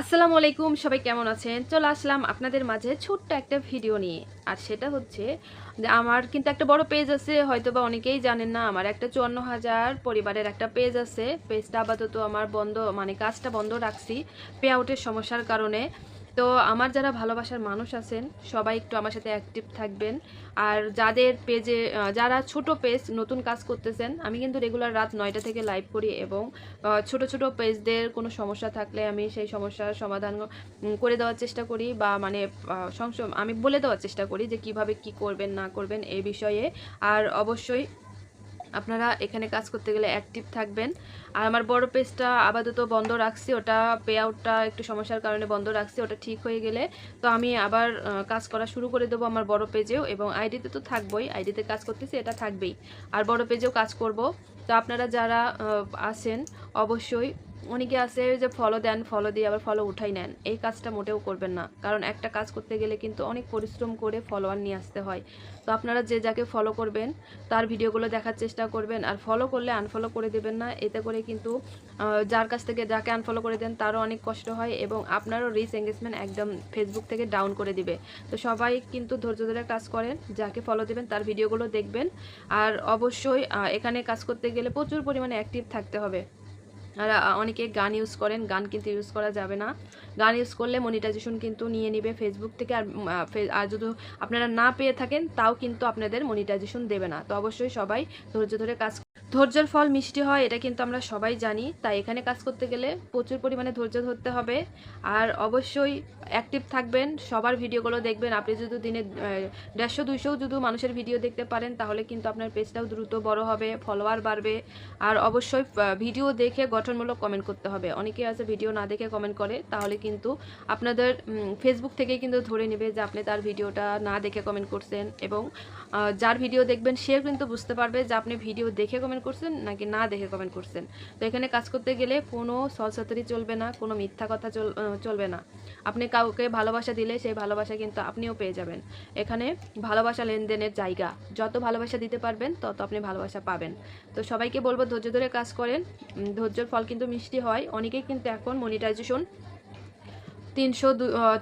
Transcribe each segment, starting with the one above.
আসসালামু আলাইকুম, সবাই কেমন আছেন? চলে আসলাম আপনাদের মাঝে ছোট্ট একটা ভিডিও নিয়ে। আর সেটা হচ্ছে যে আমার কিন্তু একটা বড় পেজ আছে হয়তো বা অনেকেই জানেন না, আমার একটা চুয়ান্ন হাজার পরিবারের একটা পেজ আছে। পেজটা আপাতত আমার বন্ধ মানে কাজটা বন্ধ রাখছি পে আউটের সমস্যার কারণে। তো আমার যারা ভালোবাসার মানুষ আছেন, সবাই একটু আমার সাথে অ্যাক্টিভ থাকবেন। আর যাদের পেজে যারা ছোট পেজ নতুন কাজ করতেছেন, আমি কিন্তু রেগুলার রাত নয়টা থেকে লাইভ করি এবং ছোট ছোট পেজদের কোনো সমস্যা থাকলে আমি সেই সমস্যার সমাধান করে দেওয়ার চেষ্টা করি বা মানে আমি বলে দেওয়ার চেষ্টা করি যে কীভাবে কি করবেন, না করবেন এ বিষয়ে। আর অবশ্যই আপনারা এখানে কাজ করতে গেলে অ্যাক্টিভ থাকবেন। আর আমার বড় পেজটা আপাতত বন্ধ রাখছি, ওটা পে আউটটা একটু সমস্যার কারণে বন্ধ রাখছি, ওটা ঠিক হয়ে গেলে। তো আমি আবার কাজ করা শুরু করে দেবো আমার বড় পেজেও এবং আইডিতে তো থাকবোই আইডিতে কাজ করতেছি, এটা থাকবেই। আর বড় পেজেও কাজ করব। তো আপনারা যারা আছেন, অবশ্যই অনেকে আছে? যে ফলো দেন ফলো দিয়ে আবার ফলো উঠাই নেন। এই কাজটা মোটেও করবেন না। কারণ একটা কাজ করতে গেলে কিন্তু অনেক পরিশ্রম করে ফলোয়ার নিয়ে আসতে হয়। তো আপনারা যে যাকে ফলো করবেন, তার ভিডিওগুলো দেখার চেষ্টা করবেন। আর ফলো করলে আনফলো করে দেবেন না। এতে করে কিন্তু যার কাছ থেকে যাকে আনফলো করে দেন, তারও অনেক কষ্ট হয় এবং আপনারও রিচ এঙ্গেজমেন্ট একদম ফেসবুক থেকে ডাউন করে দিবে। তো সবাই কিন্তু ধৈর্য ধরে কাজ করেন। যাকে ফলো দেবেন, তার ভিডিওগুলো দেখবেন। আর অবশ্যই এখানে কাজ করতে গেলে প্রচুর পরিমাণে অ্যাক্টিভ থাকতে হবে। আর অনেকে গান ইউজ করেন গান কিন্তু ইউজ করা যাবে না। গান ইউজ করলে মনিটাইজেশন কিন্তু নিয়ে নেবে ফেসবুক থেকে। আর আর যদি আপনারা না পেয়ে থাকেন, তাও কিন্তু আপনাদের মনিটাইজেশন দেবে না। তো অবশ্যই সবাই ধৈর্য ধরে কাজ ধৈর্যের ফল মিষ্টি হয়, এটা কিন্তু আমরা সবাই জানি। তাই এখানে কাজ করতে গেলে প্রচুর পরিমাণে ধৈর্য ধরতে হবে। আর অবশ্যই অ্যাক্টিভ থাকবেন, সবার ভিডিওগুলো দেখবেন। আপনি যদি দিনে দেড়শো, দুইশো যদি মানুষের ভিডিও দেখতে পারেন, তাহলে কিন্তু আপনার পেজটাও দ্রুত বড় হবে ফলোয়ার বাড়বে। আর অবশ্যই ভিডিও দেখে গঠনমূলক কমেন্ট করতে হবে। অনেকে আছে ভিডিও না দেখে কমেন্ট করে, তাহলে কিন্তু আপনাদের ফেসবুক থেকে কিন্তু ধরে নেবে যে আপনি তার ভিডিওটা না দেখে কমেন্ট করছেন এবং যার ভিডিও দেখবেন সেও কিন্তু বুঝতে পারবে যে আপনি ভিডিও দেখে কমেন্ট করছেন নাকি না দেখে কমেন্ট করছেন। তো এখানে কাজ করতে গেলে কোনো সলসাতারি চলবে না, কোনো মিথ্যা কথা চল চলবে না। আপনি কাউকে ভালোবাসা দিলে সেই ভালোবাসা কিন্তু আপনিও পেয়ে যাবেন। এখানে ভালোবাসা লেনদেনের জায়গা, যত ভালোবাসা দিতে পারবেন তত আপনি ভালোবাসা পাবেন। তো সবাইকে বলব ধৈর্য ধরে কাজ করেন ধৈর্যের ফল কিন্তু মিষ্টি হয়। অনেকেই কিন্তু এখন মনিটাইজেশন তিনশো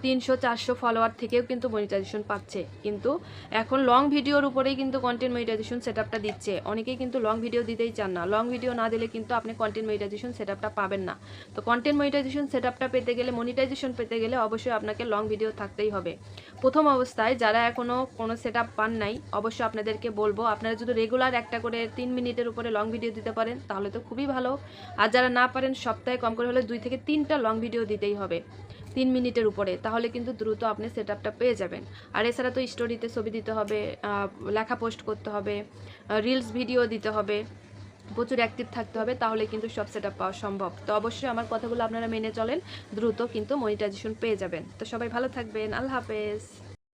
তিনশো, চারশো ফলোয়ার থেকেও কিন্তু মনিটাইজেশন পাচ্ছে। কিন্তু এখন লং ভিডিওর উপরেই কিন্তু কন্টেন্ট মনিটাইজেশন সেট আপটা দিচ্ছে। অনেকেই কিন্তু লং ভিডিও দিতেই চান না। লং ভিডিও না দিলে কিন্তু আপনি কন্টেন্ট মনিটাইজেশন সেট আপটা পাবেন না। তো কন্টেন্ট মনিটাইজেশন সেট আপটা পেতে গেলে মনিটাইজেশন পেতে গেলে অবশ্যই আপনাকে লং ভিডিও থাকতেই হবে। প্রথম অবস্থায় যারা এখনও কোনো সেট আপ পান নাই, অবশ্যই আপনাদেরকে বলব, আপনারা যদি রেগুলার একটা করে তিন মিনিটের উপরে লং ভিডিও দিতে পারেন, তাহলে তো খুবই ভালো। আর যারা না পারেন, সপ্তাহে কম করে হলে দুই থেকে তিনটা লং ভিডিও দিতেই হবে। তিন মিনিটের উপরে, তাহলে কিন্তু দ্রুত আপনি সেট পেয়ে যাবেন। আর এছাড়া তো স্টোরিতে ছবি দিতে হবে লেখা পোস্ট করতে হবে রিলস ভিডিও দিতে হবে, প্রচুর অ্যাক্টিভ থাকতে হবে, তাহলে কিন্তু সব সেট আপ পাওয়া সম্ভব। তো অবশ্যই আমার কথাগুলো আপনারা মেনে চলেন, দ্রুত কিন্তু মনিটাইজেশন পেয়ে যাবেন। তো সবাই ভালো থাকবেন, আল্লাহ হাফেজ।